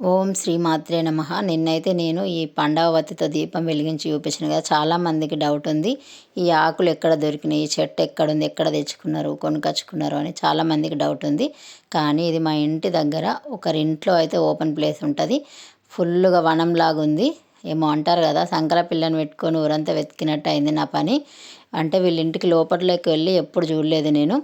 ఓం శ్రీ మాత్రే నమ. నిన్నైతే నేను ఈ పండవవతితో దీపం వెలిగించి చూపించిన కదా చాలామందికి డౌట్ ఉంది. ఈ ఆకులు ఎక్కడ దొరికినాయి ఈ చెట్టు ఎక్కడ ఉంది ఎక్కడ తెచ్చుకున్నారు కొనుకొచ్చుకున్నారు అని చాలామందికి డౌట్ ఉంది. కానీ ఇది మా ఇంటి దగ్గర ఒకరింట్లో అయితే ఓపెన్ ప్లేస్ ఉంటుంది. ఫుల్గా వనంలాగా ఉంది ఏమో అంటారు కదా సంకర పిల్లని పెట్టుకొని ఊరంతా వెతికినట్టు అయింది నా పని. అంటే వీళ్ళ ఇంటికి లోపలికి వెళ్ళి ఎప్పుడు చూడలేదు నేను.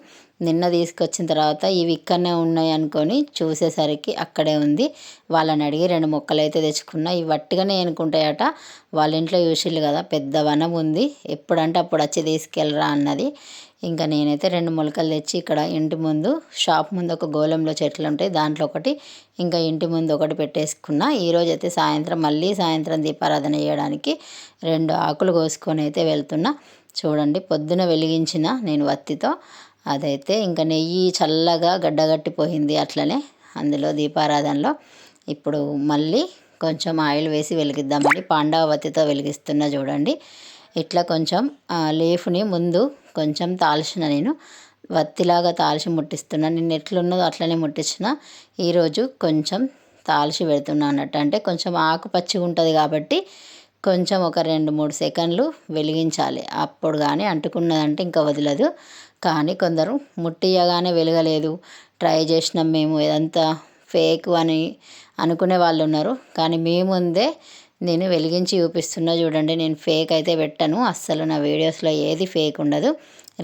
నిన్న తీసుకొచ్చిన తర్వాత ఇవి ఇక్కడనే ఉన్నాయి అనుకొని చూసేసరికి అక్కడే ఉంది. వాళ్ళని అడిగి రెండు మొక్కలు అయితే తెచ్చుకున్నా. ఇవి వట్టిగానే అనుకుంటాయట వాళ్ళ ఇంట్లో చూసిళ్ళు కదా పెద్ద వనం ఉంది. ఎప్పుడంటే అప్పుడు వచ్చి తీసుకెళ్ళరా అన్నది. ఇంకా నేనైతే రెండు మొలకలు తెచ్చి ఇక్కడ ఇంటి ముందు షాప్ ముందు ఒక గోళంలో చెట్లు ఉంటాయి. దాంట్లో ఒకటి ఇంకా ఇంటి ముందు ఒకటి పెట్టేసుకున్నా. ఈరోజు అయితే సాయంత్రం మళ్ళీ సాయంత్రం దీపారాధన చేయడానికి రెండు ఆకులు కోసుకొని అయితే వెళ్తున్నా. చూడండి పొద్దున వెలిగించిన నేను వత్తితో. అదైతే ఇంకా నెయ్యి చల్లగా గడ్డగట్టిపోయింది అట్లనే అందులో దీపారాధనలో. ఇప్పుడు మళ్ళీ కొంచెం ఆయిల్ వేసి వెలిగిద్దామని పాండవతితో వెలిగిస్తున్నా చూడండి. ఇట్లా కొంచెం లేఫ్ని ముందు కొంచెం తాల్చిన నేను. వత్తిలాగా తాల్చి ముట్టిస్తున్నా. నేను ఎట్లున్నదో అట్లనే ముట్టించిన. ఈరోజు కొంచెం తాల్చి పెడుతున్నా అన్నట్టు. అంటే కొంచెం ఆకుపచ్చిగా ఉంటుంది కాబట్టి కొంచెం ఒక రెండు మూడు సెకండ్లు వెలిగించాలి. అప్పుడు కానీ అంటుకున్నదంటే ఇంకా వదలదు. కానీ కొందరు ముట్టియగానే వెలగలేదు. ట్రై చేసినాం మేము ఇదంతా ఫేక్ అని అనుకునే వాళ్ళు ఉన్నారు. కానీ మీ ముందే నేను వెలిగించి చూపిస్తున్నా చూడండి నేను ఫేక్ అయితే పెట్టను. అస్సలు నా వీడియోస్లో ఏది ఫేక్ ఉండదు.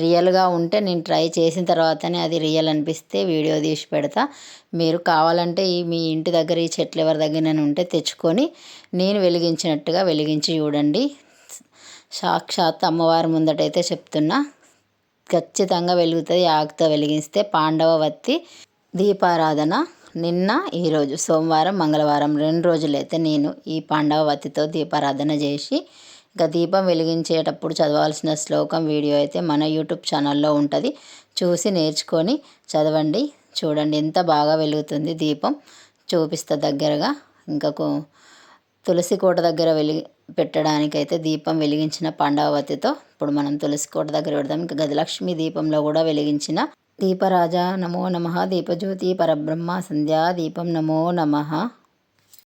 రియల్గా ఉంటే నేను ట్రై చేసిన తర్వాతనే అది రియల్ అనిపిస్తే వీడియో తీసి పెడతా. మీరు కావాలంటే ఈ మీ ఇంటి దగ్గర ఈ చెట్లు ఎవరి దగ్గర ఉంటే తెచ్చుకొని నేను వెలిగించినట్టుగా వెలిగించి చూడండి. సాక్షాత్ అమ్మవారి ముందటైతే చెప్తున్నా ఖచ్చితంగా వెలుగుతుంది ఆకుతో వెలిగిస్తే పాండవ వత్తి దీపారాధన. నిన్న ఈరోజు సోమవారం మంగళవారం రెండు రోజులైతే నేను ఈ పాండవవతితో దీపారాధన చేసి ఇంకా దీపం వెలిగించేటప్పుడు చదవాల్సిన శ్లోకం వీడియో అయితే మన యూట్యూబ్ ఛానల్లో ఉంటుంది. చూసి నేర్చుకొని చదవండి. చూడండి ఎంత బాగా వెలుగుతుంది దీపం. చూపిస్తా దగ్గరగా. ఇంకా తులసి కోట దగ్గర వెలిగి పెట్టడానికైతే దీపం వెలిగించిన పాండవవతితో ఇప్పుడు మనం తులసి కోట దగ్గర పెడదాం. ఇంకా గజలక్ష్మి దీపంలో కూడా వెలిగించిన దీపరాజ నమో నమ. దీపజ్యోతి పరబ్రహ్మ సంధ్యా. దీపం నమో నమ.